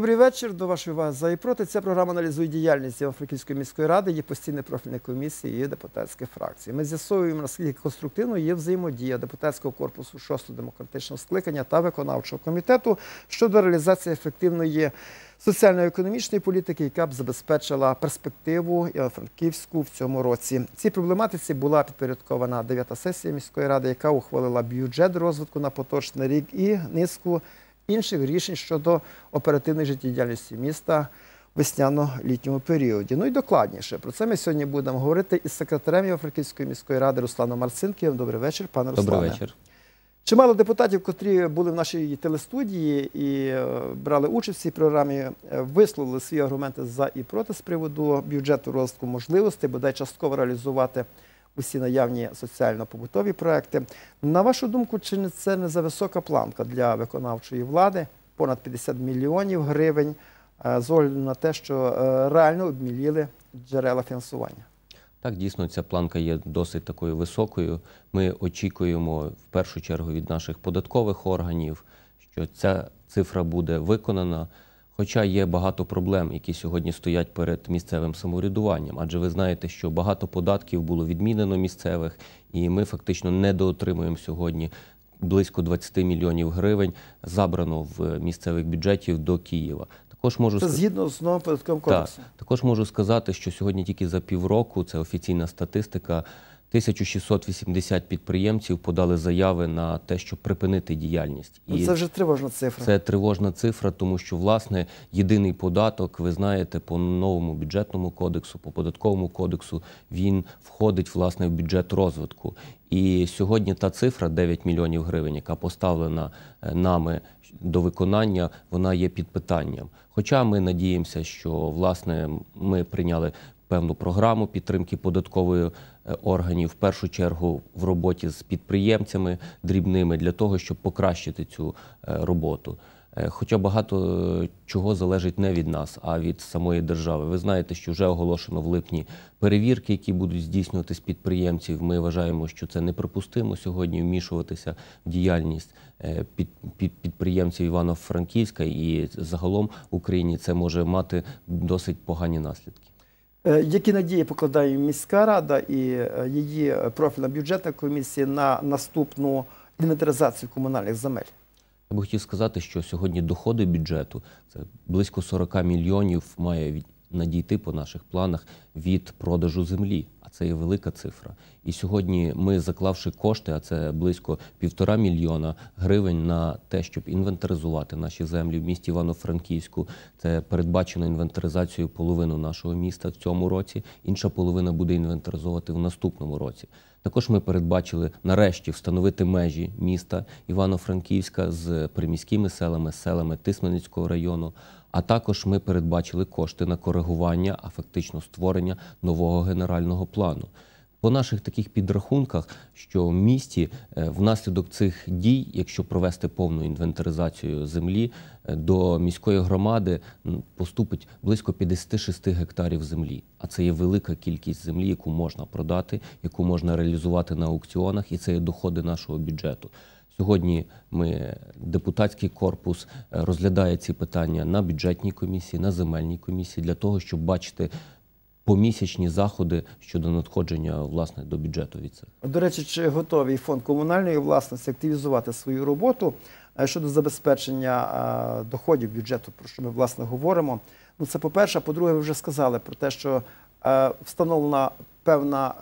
Добрий вечір. До вашої уваги за і проти. Ця програма аналізує діяльність Івано-Франківської міської ради, є постійні профільні комісії і депутатські фракції. Ми з'ясовуємо, наскільки конструктивною є взаємодія депутатського корпусу 6-го демократичного скликання та виконавчого комітету щодо реалізації ефективної соціально-економічної політики, яка б забезпечила перспективу Івано-Франківську в цьому році. Цій проблематиці була підпорядкована 9-та сесія міської ради, яка ухвалила бюджет розвитку на поточний рік і низку інших рішень щодо оперативної життєдіяльності міста весняно-літньому періоді. Ну і докладніше про це ми сьогодні будемо говорити із секретарем Єврофранківської міської ради Русланом Марцинківим. Добрий вечір, пане Руслане. Добрий вечір. Чимало депутатів, котрі були в нашій телестудії і е, брали участь в цій програмі, е, висловили свої аргументи за і проти з приводу бюджету розвитку можливостей, бодай частково реалізувати усі наявні соціально-побутові проекти. На вашу думку, чи це не за висока планка для виконавчої влади? Понад 50 мільйонів гривень е, з огляду на те, що е, реально обміліли джерела фінансування. Так, дійсно, ця планка є досить такою високою. Ми очікуємо в першу чергу від наших податкових органів, що ця цифра буде виконана. Хоча є багато проблем, які сьогодні стоять перед місцевим самоврядуванням, адже ви знаєте, що багато податків було відмінено місцевих, і ми фактично недоотримуємо сьогодні близько 20 мільйонів гривень, забрано в місцевих бюджетів до Києва. Також можу Це згідно з новим податковим так, також можу сказати, що сьогодні тільки за півроку, це офіційна статистика, 1680 підприємців подали заяви на те, щоб припинити діяльність. Ну, це вже тривожна цифра. Це тривожна цифра, тому що власне єдиний податок, ви знаєте, по новому бюджетному кодексу, по податковому кодексу, він входить власне в бюджет розвитку. І сьогодні та цифра 9 мільйонів гривень, яка поставлена е, нами до виконання, вона є під питанням. Хоча ми надіємося, що власне ми прийняли певну програму підтримки податкової е, органів, в першу чергу в роботі з підприємцями дрібними для того, щоб покращити цю е, роботу. Е, Хоча багато чого залежить не від нас, а від самої держави. Ви знаєте, що вже оголошено в липні перевірки, які будуть здійснювати з підприємців. Ми вважаємо, що це неприпустимо сьогодні вмішуватися в діяльність під, під, підприємців Івано-Франківська і загалом в Україні це може мати досить погані наслідки. Е, Які надії покладає міська рада і е, її профільна бюджетна комісія на наступну інвентаризацію комунальних земель? Я би хотів сказати, що сьогодні доходи бюджету це близько 40 мільйонів має надійти по наших планах від продажу землі. Це є велика цифра. І сьогодні ми, заклавши кошти, а це близько півтора мільйона гривень на те, щоб інвентаризувати наші землі в місті Івано-Франківську. Це передбачено інвентаризацією половину нашого міста в цьому році. Інша половина буде інвентаризовувати в наступному році. Також ми передбачили нарешті встановити межі міста Івано-Франківська з приміськими селами, селами Тисменницького району. А також ми передбачили кошти на коригування, а фактично створення нового генерального плану. По наших таких підрахунках, що в місті е, внаслідок цих дій, якщо провести повну інвентаризацію землі, е, до міської громади поступить близько 56 гектарів землі. А це є велика кількість землі, яку можна продати, яку можна реалізувати на аукціонах, і це є доходи нашого бюджету. Сьогодні ми депутатський корпус е, розглядає ці питання на бюджетній комісії, на земельній комісії для того, щоб бачити помісячні заходи щодо надходження власне до бюджету від цих. До речі, чи готовий фонд комунальної власності активізувати свою роботу е, щодо забезпечення е, доходів бюджету, про що ми власне говоримо? Ну, це по-перше, а по-друге, ви вже сказали про те, що е, встановлена певна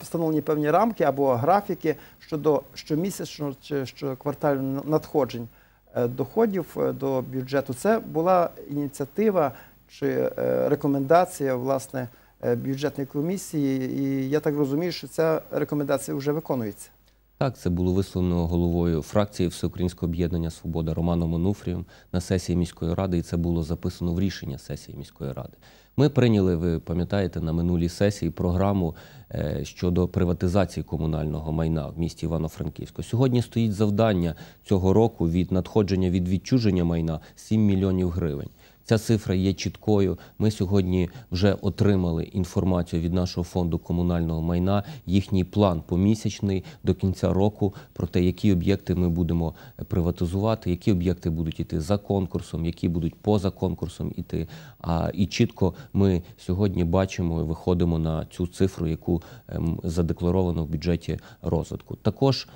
встановлені певні рамки або графіки щодо щомісячного чи щоквартального надходжень доходів до бюджету. Це була ініціатива чи е, рекомендація власне е, бюджетної комісії, і я так розумію, що ця рекомендація вже виконується. Так, це було висловлено головою фракції Всеукраїнського об'єднання Свобода Романом Онуфрієм на сесії міської ради, і це було записано в рішення сесії міської ради. Ми прийняли, ви пам'ятаєте, на минулій сесії програму е, щодо приватизації комунального майна в місті Івано-Франківську. Сьогодні стоїть завдання цього року від надходження від відчуження майна 7 мільйонів гривень. Ця цифра є чіткою. Ми сьогодні вже отримали інформацію від нашого фонду комунального майна, їхній план помісячний до кінця року про те, які об'єкти ми будемо приватизувати, які об'єкти будуть йти за конкурсом, які будуть поза конкурсом іти. А і чітко ми сьогодні бачимо і виходимо на цю цифру, яку ем, задекларовано в бюджеті розвитку. Також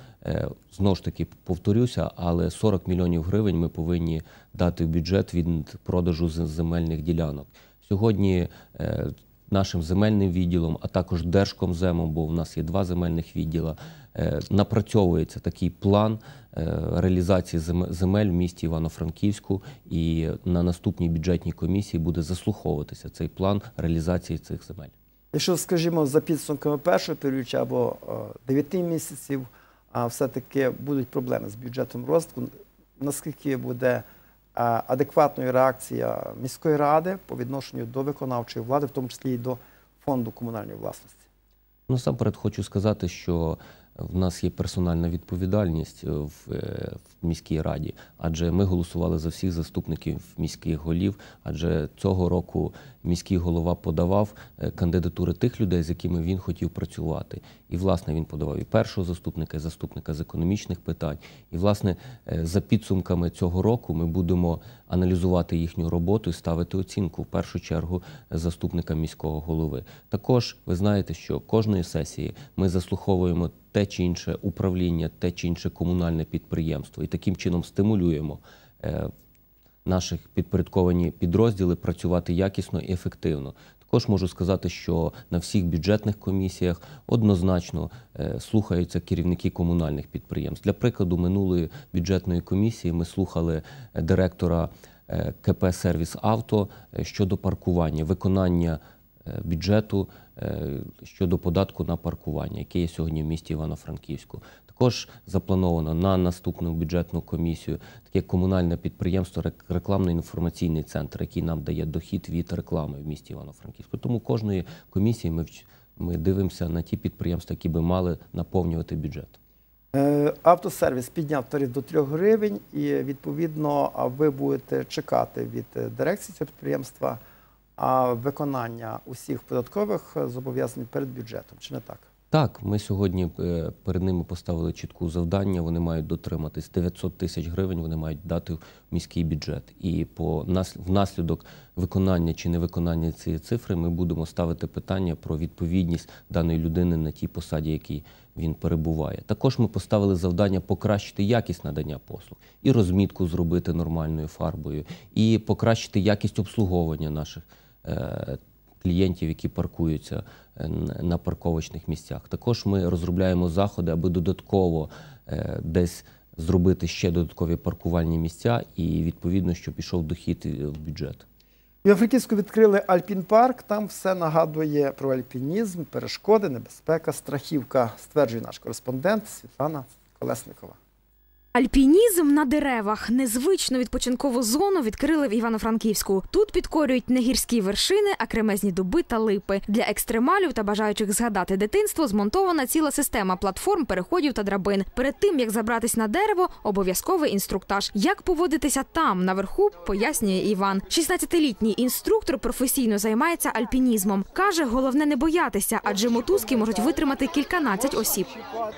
знову ж таки повторюся, але 40 мільйонів гривень ми повинні дати в бюджет від продажу земельних ділянок. Сьогодні е, нашим земельним відділом, а також Держкомземом, бо в нас є два земельних відділа, е, напрацьовується такий план е, реалізації зем- земель в місті Івано-Франківську, і на наступній бюджетній комісії буде заслуховуватися цей план реалізації цих земель. Якщо, скажімо, за підсумками першого періоду або 9 місяців, а все-таки будуть проблеми з бюджетом розвитку, наскільки буде е, адекватною реакція міської ради по відношенню до виконавчої влади, в тому числі і до фонду комунальної власності? Насамперед хочу сказати, що в нас є персональна відповідальність е, в, е, в міській раді, адже ми голосували за всіх заступників міських голів. Адже цього року міський голова подавав е, кандидатури тих людей, з якими він хотів працювати. І власне він подавав і першого заступника, і заступника з економічних питань. І власне за підсумками цього року ми будемо аналізувати їхню роботу і ставити оцінку в першу чергу заступника міського голови. Також ви знаєте, що кожної сесії ми заслуховуємо те чи інше управління, те чи інше комунальне підприємство, і таким чином стимулюємо е, наших підпорядковані підрозділи працювати якісно і ефективно. Також можу сказати, що на всіх бюджетних комісіях однозначно е, слухаються керівники комунальних підприємств. Для прикладу, минулої бюджетної комісії ми слухали е, директора е, КП Сервіс Авто щодо паркування, виконання бюджету е, щодо податку на паркування, який є сьогодні в місті Івано-Франківську. Також заплановано на наступну бюджетну комісію таке комунальне підприємство рек- рекламно-інформаційний центр, який нам дає дохід від реклами в місті Івано-Франківську. Тому кожної комісії ми, ми дивимося на ті підприємства, які би мали наповнювати бюджет. Е, Автосервіс підняв тариф до 3 гривень, і відповідно ви будете чекати від е, дирекції цього підприємства виконання усіх податкових е, зобов'язань перед бюджетом. Чи не так? Так, ми сьогодні е, перед ними поставили чітку завдання. Вони мають дотриматись 900 тисяч гривень. Вони мають дати в міський бюджет. І по нас внаслідок виконання чи невиконання цієї цифри ми будемо ставити питання про відповідність даної людини на тій посаді, якій він перебуває. Також ми поставили завдання покращити якість надання послуг і розмітку зробити нормальною фарбою, і покращити якість обслуговування наших. Е, клієнтів, які паркуються е, на парковочних місцях. Також ми розробляємо заходи, аби додатково е, десь зробити ще додаткові паркувальні місця, і відповідно, щоб пішов дохід в бюджет. В Івано-Франківську відкрили Альпін-парк. Там все нагадує про альпінізм, перешкоди, небезпека, страхівка, стверджує наш кореспондент Світлана Колесникова. Альпінізм на деревах незвичну відпочинкову зону відкрили в Івано-Франківську. Тут підкорюють не гірські вершини, а кремезні дуби та липи. Для екстремалів та бажаючих згадати дитинство змонтована ціла система платформ, переходів та драбин. Перед тим як забратись на дерево, обов'язковий інструктаж. Як поводитися там наверху, пояснює Іван. 16-літній інструктор професійно займається альпінізмом. каже, головне не боятися, адже мотузки можуть витримати кільканадцять осіб.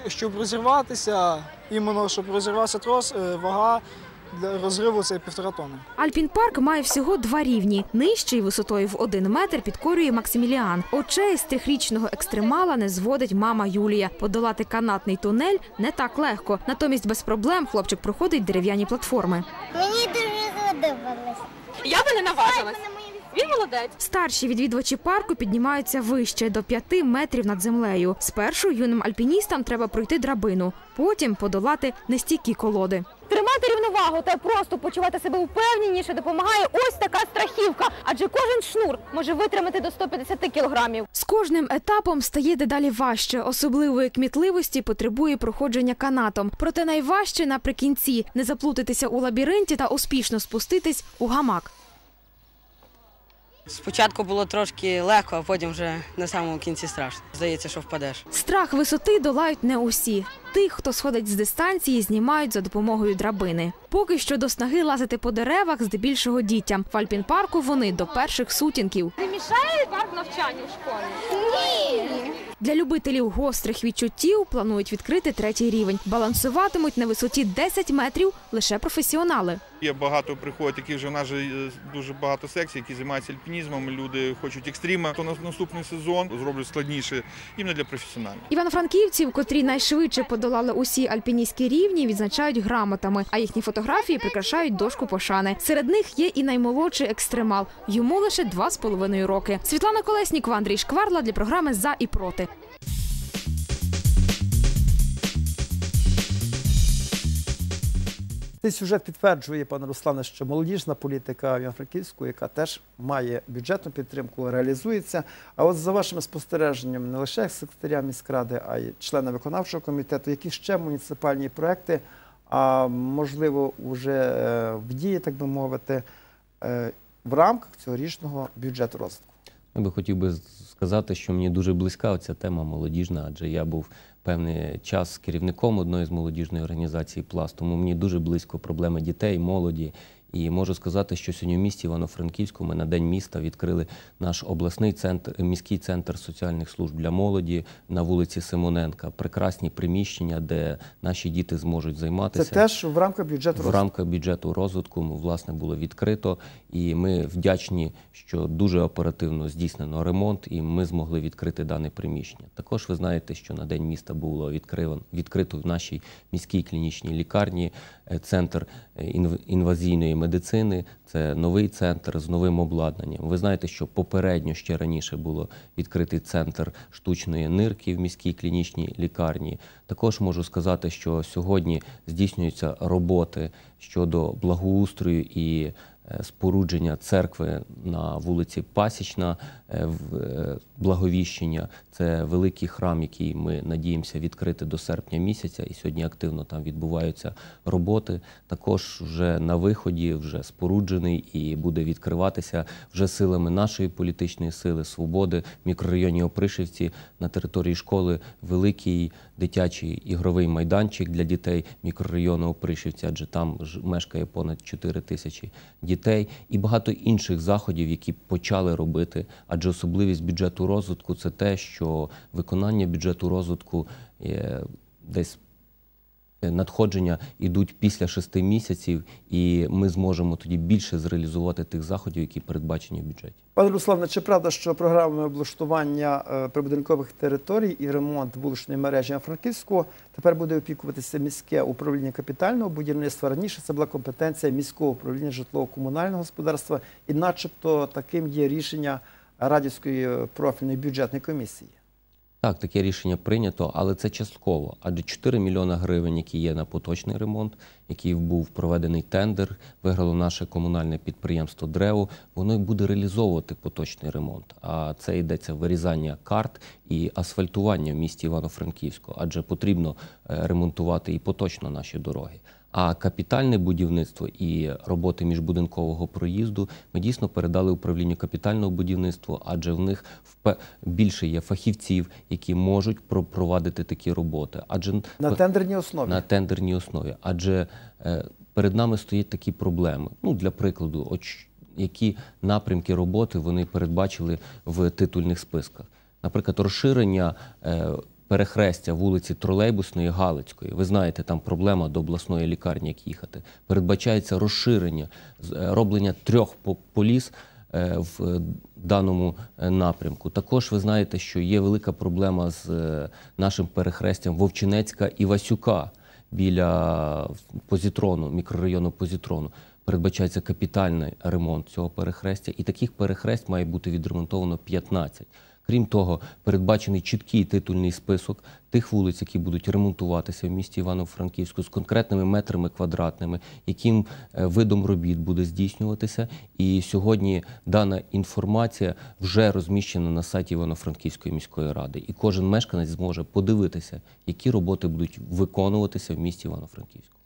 Щоб розірватися, іменно щоб розірвався трос, е, вага для розриву це півтора тонни. Альпін-парк має всього два рівні. Нижчий висотою в один метр підкорює Максиміліан. Очей з трьохрічного екстремала не зводить мама Юлія. Подолати канатний тунель не так легко. Натомість без проблем хлопчик проходить дерев'яні платформи. Мені дуже сподобалось. Я би не наважилась. Він молодець. Старші відвідувачі парку піднімаються вище до п'яти метрів над землею. Спершу юним альпіністам треба пройти драбину, потім подолати нестійкі колоди. Тримати рівновагу та просто почувати себе впевненіше допомагає ось така страхівка, адже кожен шнур може витримати до 150 кілограмів. З кожним етапом стає дедалі важче. Особливої кмітливості потребує проходження канатом. Проте найважче наприкінці не заплутатися у лабіринті та успішно спуститись у гамак. Спочатку було трошки легко, а потім вже на самому кінці страшно. Здається, що впадеш. Страх висоти долають не усі. Тих, хто сходить з дистанції, знімають за допомогою драбини. Поки що до снаги лазити по деревах здебільшого дітям. В Альпін-парку вони до перших сутінків. Не мішає парк навчання в школі? Ні. Для любителів гострих відчуттів планують відкрити третій рівень. Балансуватимуть на висоті 10 метрів лише професіонали. Є багато приходять, які вже в нас же дуже багато секцій, які займаються альпінізмом. Люди хочуть екстрима. То на наступний сезон зроблять складніше іменно для професіоналів. Івано-франківців, котрі найшвидше подолали усі альпіністські рівні, відзначають грамотами, а їхні фотографії прикрашають дошку пошани. Серед них є і наймолодший екстремал. Йому лише два з половиною роки. Світлана Колеснікова, Андрій Шкварла для програми За і проти. Цей сюжет підтверджує, пане Руслане, що молодіжна політика Івано-Франківську, яка теж має бюджетну підтримку, реалізується. А от за вашими спостереженнями, не лише як секретаря міськради, а й члена виконавчого комітету, які ще муніципальні проекти, а можливо, вже е, в дії, так би мовити, е, в рамках цьогорічного бюджету розвитку. Я би хотів би сказати, що мені дуже близька ця тема молодіжна, адже я був певний час керівником одної з молодіжної організації Пласт, тому мені дуже близько проблеми дітей, молоді. І можу сказати, що сьогодні в місті Івано-Франківську ми на день міста відкрили наш обласний центр, міський центр соціальних служб для молоді на вулиці Симоненка. Прекрасні приміщення, де наші діти зможуть Це займатися. теж в рамках бюджету В рамках бюджету розвитку власне було відкрито, і ми вдячні, що дуже оперативно здійснено ремонт, і ми змогли відкрити дане приміщення. Також ви знаєте, що на день міста було відкрито, відкрито в нашій міській клінічній лікарні е, центр інвазійної медицини. Це новий центр з новим обладнанням. Ви знаєте, що попередньо ще раніше було відкритий центр штучної нирки в міській клінічній лікарні. Також можу сказати, що сьогодні здійснюються роботи щодо благоустрою і спорудження церкви на вулиці Пасічна е, в е, Благовіщення. Це великий храм, який ми надіємося відкрити до серпня місяця, і сьогодні активно там відбуваються роботи. Також вже на виході, вже споруджений і буде відкриватися вже силами нашої політичної сили свободи в мікрорайоні Опришівці на території школи великий дитячий ігровий майданчик для дітей мікрорайону Опришівці, адже там мешкає понад 4 тисячі дітей, і багато інших заходів, які почали робити. Адже особливість бюджету розвитку це те, що виконання бюджету розвитку е, десь надходження йдуть після шести місяців, і ми зможемо тоді більше зреалізувати тих заходів, які передбачені в бюджеті. Пане Руславне, чи правда, що програмами облаштування е, прибудинкових територій і ремонт вуличної мережі на Франківську тепер буде опікуватися міське управління капітального будівництва? Раніше це була компетенція міського управління житлово-комунального господарства, і начебто таким є рішення Радівської е, профільної бюджетної комісії. Так, таке рішення прийнято, але це частково. Адже 4 мільйона гривень, які є на поточний ремонт, який був проведений тендер, виграло наше комунальне підприємство Древо, воно й буде реалізовувати поточний ремонт. А це йдеться вирізання карт і асфальтування в місті Івано-Франківську, адже потрібно е, ремонтувати і поточно наші дороги. А капітальне будівництво і роботи міжбудинкового проїзду ми дійсно передали управлінню капітального будівництва, адже в них більше є фахівців, які можуть про- провадити такі роботи. Адже На тендерній основі. на тендерній основі. Адже е, перед нами стоять такі проблеми. Ну, для прикладу, от які напрямки роботи вони передбачили в титульних списках. Наприклад, розширення е, перехрестя вулиці Тролейбусної Галицької. Ви знаєте, там проблема до обласної лікарні, як їхати. Передбачається розширення, е, роблення трьох поліс е, в е, даному напрямку. Також ви знаєте, що є велика проблема з нашим перехрестям Вовчинецька і Васюка біля позитрону, мікрорайону позитрону. Передбачається капітальний ремонт цього перехрестя, і таких перехресть має бути відремонтовано 15. Крім того, передбачений чіткий титульний список тих вулиць, які будуть ремонтуватися в місті Івано-Франківську з конкретними метрами квадратними, яким е, видом робіт буде здійснюватися. І сьогодні дана інформація вже розміщена на сайті Івано-Франківської міської ради. І кожен мешканець зможе подивитися, які роботи будуть виконуватися в місті Івано-Франківську.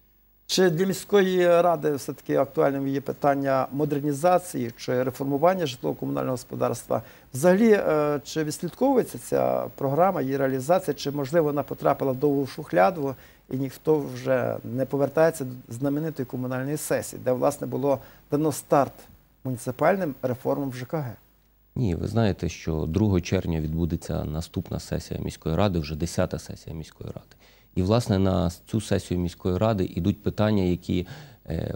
Чи для міської ради все-таки актуальним є питання модернізації чи реформування житлово-комунального господарства? Взагалі, е, чи відслідковується ця програма, її реалізація, чи можливо вона потрапила в шухляду і ніхто вже не повертається до знаменитої комунальної сесії, де власне було дано старт муніципальним реформам в ЖКГ. Ні, ви знаєте, що 2 червня відбудеться наступна сесія міської ради, вже 10-та сесія міської ради. І, власне, на цю сесію міської ради йдуть питання, які е,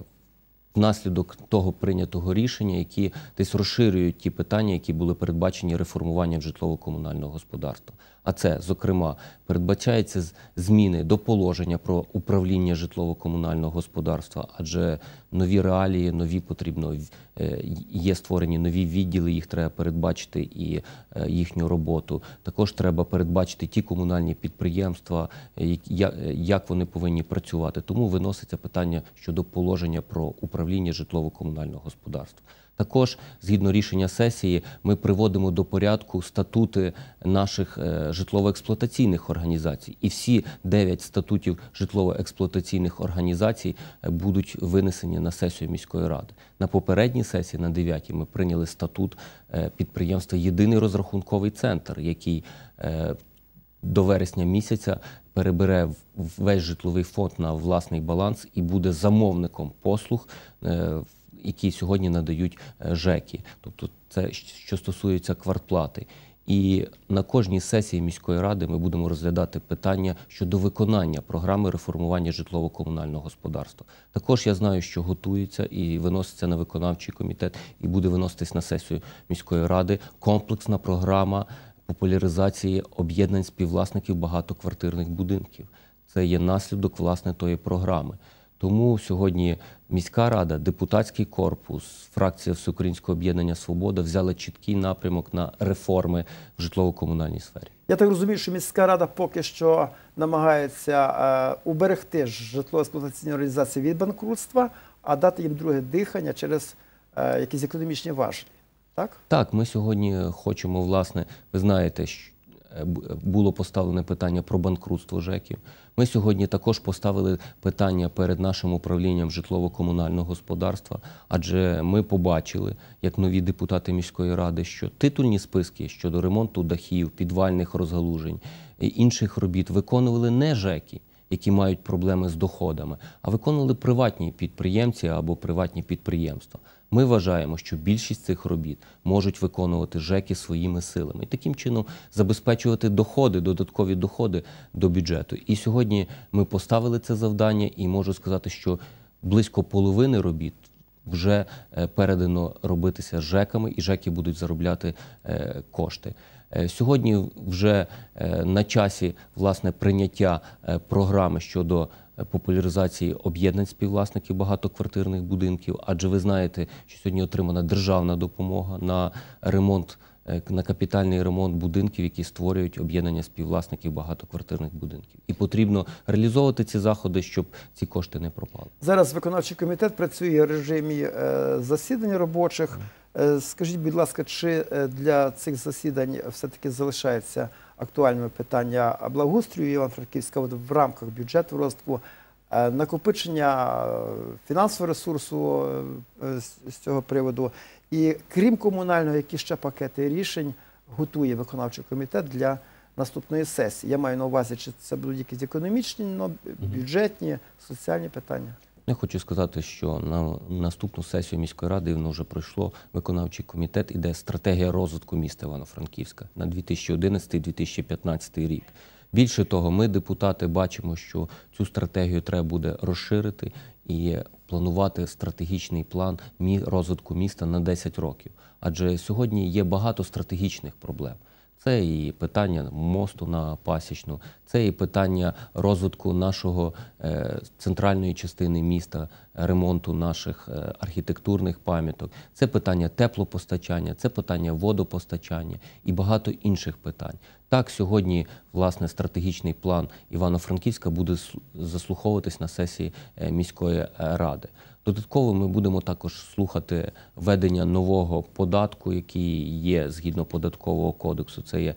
внаслідок того прийнятого рішення, які десь розширюють ті питання, які були передбачені реформуванням житлово-комунального господарства. А це, зокрема, передбачається зміни до положення про управління житлово-комунального господарства, адже нові реалії, нові потрібно е, є створені нові відділи, їх треба передбачити і е, їхню роботу. Також треба передбачити ті комунальні підприємства, е, як вони повинні працювати. Тому виноситься питання щодо положення про управління житлово-комунального господарства. Також, згідно рішення сесії, ми приводимо до порядку статути наших е, житлово-експлуатаційних організацій. І всі дев'ять статутів житлово-експлуатаційних організацій е, будуть винесені на сесію міської ради. На попередній сесії, на дев'ятій, ми прийняли статут е, підприємства Єдиний розрахунковий центр, який до вересня місяця перебере весь житловий фонд на власний баланс і буде замовником послуг, е, які сьогодні надають е, ЖЕКи. Тобто це що стосується квартплати. І на кожній сесії міської ради ми будемо розглядати питання щодо виконання програми реформування житлово-комунального господарства. Також я знаю, що готується і виноситься на виконавчий комітет, і буде виноситись на сесію міської ради комплексна програма популяризації об'єднань співвласників багатоквартирних будинків. Це є наслідок власне тої програми. Тому сьогодні міська рада, депутатський корпус, фракція Всеукраїнського об'єднання Свобода взяли чіткий напрямок на реформи в житлово-комунальній сфері. Я так розумію, що міська рада поки що намагається е, уберегти житлово-експлуатаційні організації від банкрутства, а дати їм друге дихання через е, якісь економічні важелі. Так? Так, ми сьогодні хочемо, власне, ви знаєте, щ- б- було поставлене питання про банкрутство ЖЕКів. Ми сьогодні також поставили питання перед нашим управлінням житлово-комунального господарства, адже ми побачили, як нові депутати міської ради, що титульні списки щодо ремонту дахів, підвальних розгалужень і інших робіт виконували не ЖЕКи, які мають проблеми з доходами, а виконували приватні підприємці або приватні підприємства. Ми вважаємо, що більшість цих робіт можуть виконувати ЖЕКи своїми силами і таким чином забезпечувати доходи, додаткові доходи до бюджету. І сьогодні ми поставили це завдання, і можу сказати, що близько половини робіт вже е, передано робитися ЖЕКами, і ЖЕКи будуть заробляти е, кошти. Е, Сьогодні вже е, на часі власне прийняття е, програми щодо популяризації об'єднань співвласників багатоквартирних будинків, адже ви знаєте, що сьогодні отримана державна допомога на ремонт. На капітальний ремонт будинків, які створюють об'єднання співвласників багатоквартирних будинків, і потрібно реалізовувати ці заходи, щоб ці кошти не пропали. Зараз виконавчий комітет працює в режимі засідань робочих. Е, Скажіть, будь ласка, чи е, для цих засідань все-таки залишається актуальними питання благоустрою Івано-Франківська в рамках бюджету розвитку, е, накопичення фінансового ресурсу з цього приводу? І крім комунального, які ще пакети рішень готує виконавчий комітет для наступної сесії? Я маю на увазі, чи це будуть якісь економічні, но бюджетні, соціальні питання? Я хочу сказати, що на наступну сесію міської ради воно вже пройшло виконавчий комітет. Іде стратегія розвитку міста Івано-Франківська на 2011-2015 рік. Більше того, ми, депутати, бачимо, що цю стратегію треба буде розширити і планувати стратегічний план розвитку міста на 10 років. Адже сьогодні є багато стратегічних проблем. Це і питання мосту на пасічну, це і питання розвитку нашого е, центральної частини міста, ремонту наших е, архітектурних пам'яток, це питання теплопостачання, це питання водопостачання і багато інших питань. Так, сьогодні власне стратегічний план Івано-Франківська буде заслуховуватись на сесії е, міської ради. Додатково ми будемо також слухати введення нового податку, який є згідно податкового кодексу. Це є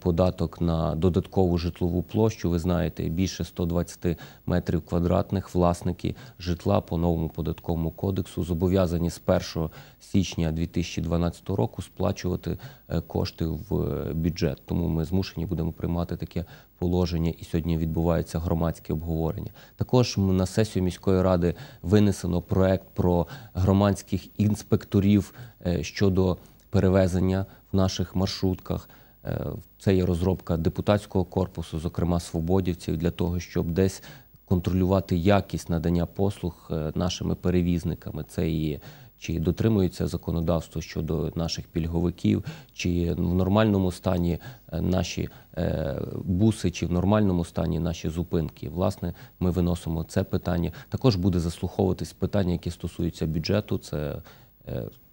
податок на додаткову житлову площу. Ви знаєте, більше 120 метрів квадратних власники житла по новому податковому кодексу зобов'язані з 1 січня 2012 року сплачувати е, кошти в е, бюджет. Тому ми змушені будемо приймати таке положення, і сьогодні відбувається громадське обговорення. Також на сесію міської ради винесено проект про громадських інспекторів е, щодо перевезення в наших маршрутках. Е, Це є розробка депутатського корпусу, зокрема свободівців, для того, щоб десь контролювати якість надання послуг е, нашими перевізниками. Це і чи дотримується законодавство щодо наших пільговиків, чи в нормальному стані е, наші буси, чи в нормальному стані наші зупинки. Власне, ми виносимо це питання. Також буде заслуховуватись питання, які стосуються бюджету. Це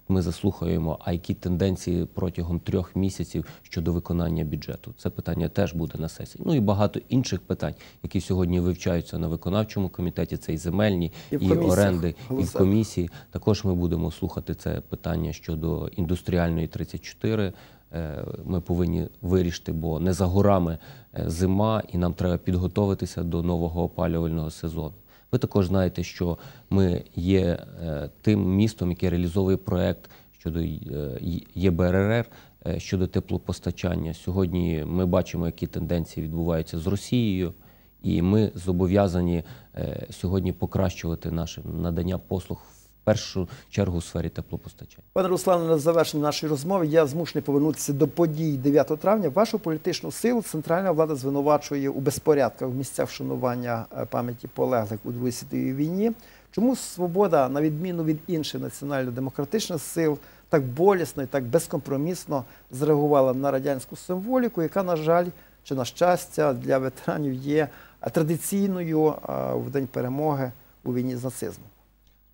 ми заслухаємо, а які тенденції протягом трьох місяців щодо виконання бюджету. Це питання теж буде на сесії. Ну і багато інших питань, які сьогодні вивчаються на виконавчому комітеті. Це і земельні, І і, оренди, і в комісії. Також ми будемо слухати це питання щодо індустріальної 34. Е, Ми повинні вирішити, бо не за горами е, зима, і нам треба підготуватися до нового опалювального сезону. Ви також знаєте, що ми є е, тим містом, яке реалізовує проект щодо е, ЄБРР е, щодо теплопостачання. Сьогодні ми бачимо, які тенденції відбуваються з Росією, і ми зобов'язані сьогодні покращувати наше надання послуг першу чергу у сфері теплопостачання. Пане Руслане, на завершення нашої розмови я змушений повернутися до подій 9 травня. Вашу політичну силу центральна влада звинувачує у безпорядках в місцях вшанування е, пам'яті полеглих у Другій світовій війні. Чому свобода, на відміну від інших національно-демократичних сил, так болісно і так безкомпромісно зреагувала на радянську символіку, яка, на жаль, чи на щастя для ветеранів є традиційною е, в день перемоги у війні з нацизмом?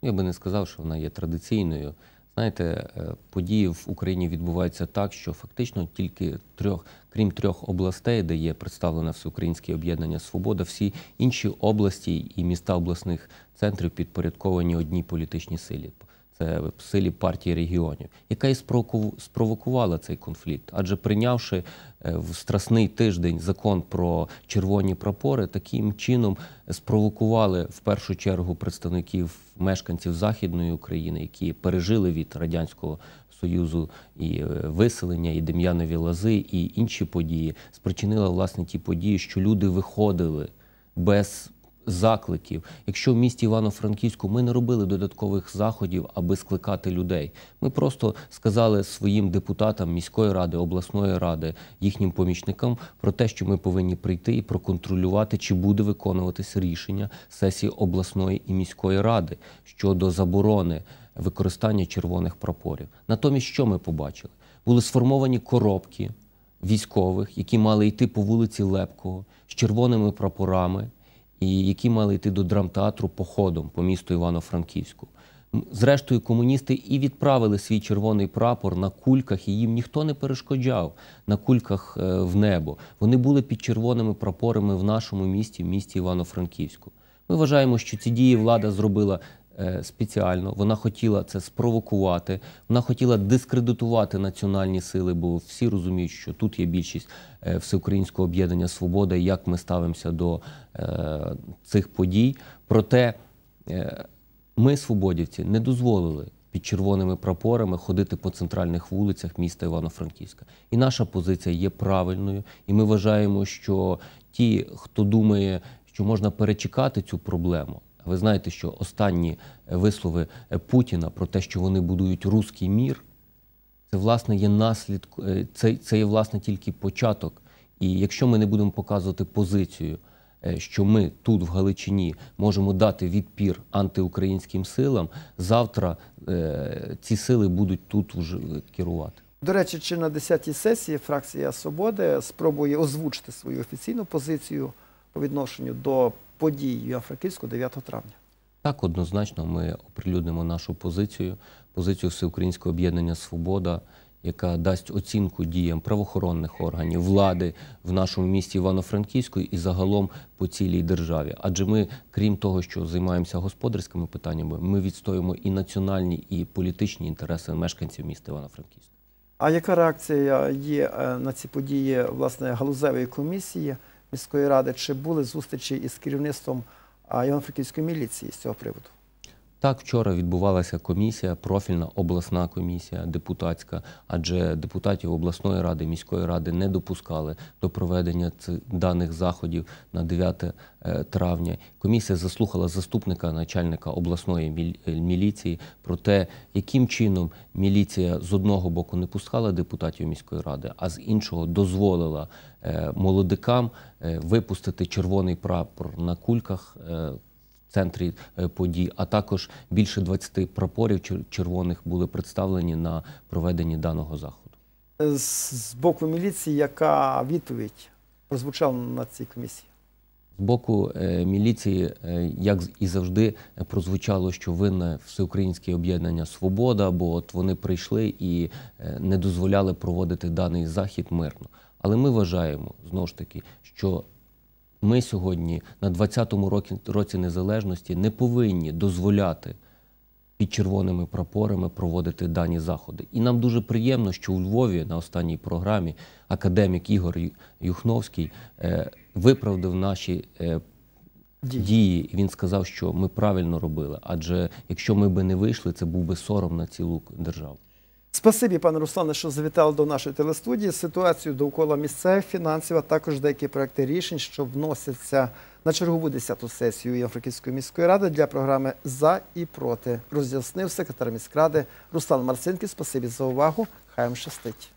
Я би не сказав, що вона є традиційною. Знаєте, е, події в Україні відбуваються так, що фактично тільки трьох, крім трьох областей, де є представлене всеукраїнське об'єднання Свобода, всі інші області і міста обласних центрів підпорядковані одній політичній силі. Це в силі партії регіонів, яка і спровоку- спровокувала цей конфлікт. Адже прийнявши е, в страсний тиждень закон про червоні прапори, таким чином спровокували в першу чергу представників мешканців Західної України, які пережили від радянського союзу і е, виселення, і Дем'янові лази, і інші події, спричинила власне ті події, що люди виходили без закликів. Якщо в місті Івано-Франківську ми не робили додаткових заходів, аби скликати людей, ми просто сказали своїм депутатам міської ради, обласної ради, їхнім помічникам про те, що ми повинні прийти і проконтролювати, чи буде виконуватися рішення сесії обласної і міської ради щодо заборони використання червоних прапорів. Натомість, що ми побачили? Були сформовані коробки військових, які мали йти по вулиці Лепкого з червоними прапорами, які мали йти до драмтеатру походом по місту Івано-Франківську. Зрештою, комуністи і відправили свій червоний прапор на кульках, і їм ніхто не перешкоджав на кульках е, в небо. Вони були під червоними прапорами в нашому місті, в місті Івано-Франківську. Ми вважаємо, що ці дії влада зробила спеціально. Вона хотіла це спровокувати, вона хотіла дискредитувати національні сили, бо всі розуміють, що тут є більшість е, всеукраїнського об'єднання Свобода, і як ми ставимося до е, цих подій. Проте е, ми, свободівці, не дозволили під червоними прапорами ходити по центральних вулицях міста Івано-Франківська. І наша позиція є правильною. І ми вважаємо, що ті, хто думає, що можна перечекати цю проблему. Ви знаєте, що останні е, вислови е, Путіна про те, що вони будують руський мір, це власне є наслідк, е, це, це є власне тільки початок. І якщо ми не будемо показувати позицію, що ми тут, в Галичині, можемо дати відпір антиукраїнським силам, завтра е, ці сили будуть тут вже керувати. До речі, чи на 10-й сесії фракція Свободи спробує озвучити свою офіційну позицію по відношенню до подій в 9 травня? Так, однозначно, ми оприлюднимо нашу позицію, позицію Всеукраїнського об'єднання Свобода, яка дасть оцінку діям правоохоронних органів, влади в нашому місті Івано-Франківську і загалом по цілій державі. Адже ми, крім того, що займаємося господарськими питаннями, ми відстоюємо і національні, і політичні інтереси мешканців міста Івано-Франківська. А яка реакція є е, на ці події власне галузевої комісії міської ради? Чи були зустрічі із керівництвом а, Івано-Франківської міліції з цього приводу? Так, вчора відбувалася комісія, профільна обласна комісія, депутатська, адже депутатів обласної ради, міської ради не допускали до проведення цих даних заходів на 9 е, травня. Комісія заслухала заступника начальника обласної е, міліції про те, яким чином міліція з одного боку не пускала депутатів міської ради, а з іншого дозволила е, молодикам випустити червоний прапор на кульках. Центрі е, подій, а також більше 20 прапорів червоних були представлені на проведенні даного заходу. З, боку міліції, яка відповідь прозвучала на цій комісії? З боку е, міліції, е, як і завжди, прозвучало, що винне всеукраїнське об'єднання Свобода, бо от вони прийшли і не дозволяли проводити даний захід мирно. Але ми вважаємо знову ж таки, що ми сьогодні на 20-му році, році незалежності не повинні дозволяти під червоними прапорами проводити дані заходи. І нам дуже приємно, що у Львові на останній програмі академік Ігор Юхновський е, виправдав наші е, Дії. дії. Він сказав, що ми правильно робили. Адже якщо ми би не вийшли, це був би сором на цілу державу. Спасибі, пане Руслане, що завітали до нашої телестудії. Ситуацію довкола місцевих фінансів, а також деякі проекти рішень, що вносяться на чергову 10-ту сесію Євроківської міської ради для програми За і проти. Роз'яснив секретар міськради Руслан Марцинків. Спасибі за увагу. Хай вам щастить.